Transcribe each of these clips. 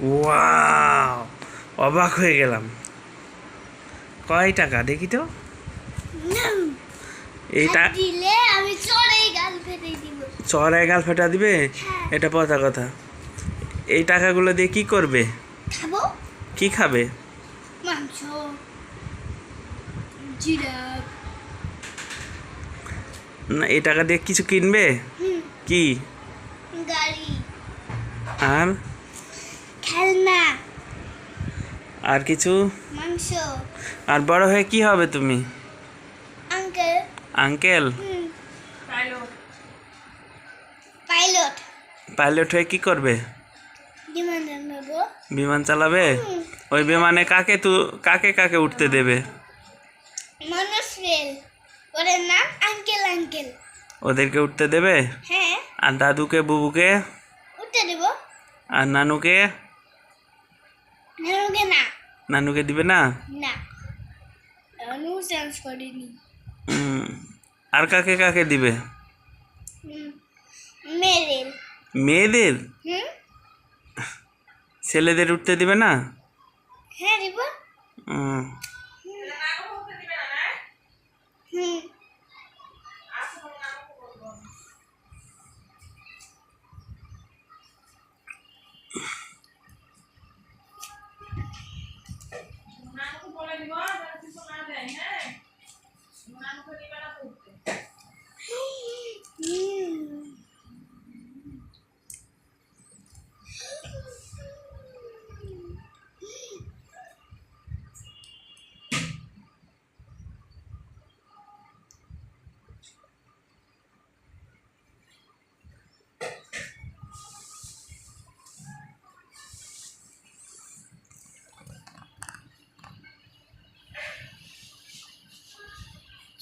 Wow অবাক হয়ে গেলাম। কয় টাকা? দেখি তো। এইটা দিলে আমি চড়েই গাল ফেটে দিব? হ্যাঁ। এটা পচা কথা। এই টাকাগুলো দিয়ে কি করবে? খাব। কি খাবে? না এই টাকা দিয়ে কিছু কিনবে? কি? গাড়ি। আর? আর কিছু? মাংস। আর বড় হয়ে কি হবে তুমি? আঙ্কেল। আঙ্কেল? পাইলট। পাইলট। হয়ে কি করবে? বিমান বিমান চালাবে? ওই বিমানে কাকে তু কাকে কাকে উঠতে দেবে? মানুষ রেল। ওদের নাম আঙ্কেল আঙ্কেল। ওদেরকে উঠতে দেবে? হ্যাঁ। আর দাদুকে বুবুকে? উঠতে দেব। আর নানুকে? নেরোগে না। নানুকে দিবে না? না। এখনও চেঞ্জ করিনি। আর কাকে কাকে দিবে? মেরেল মেয়েদের। ছেলেদের উঠতে দিবে না? হ্যাঁ দিব। হুম। হুম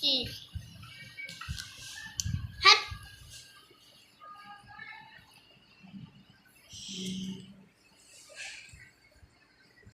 จีฮัท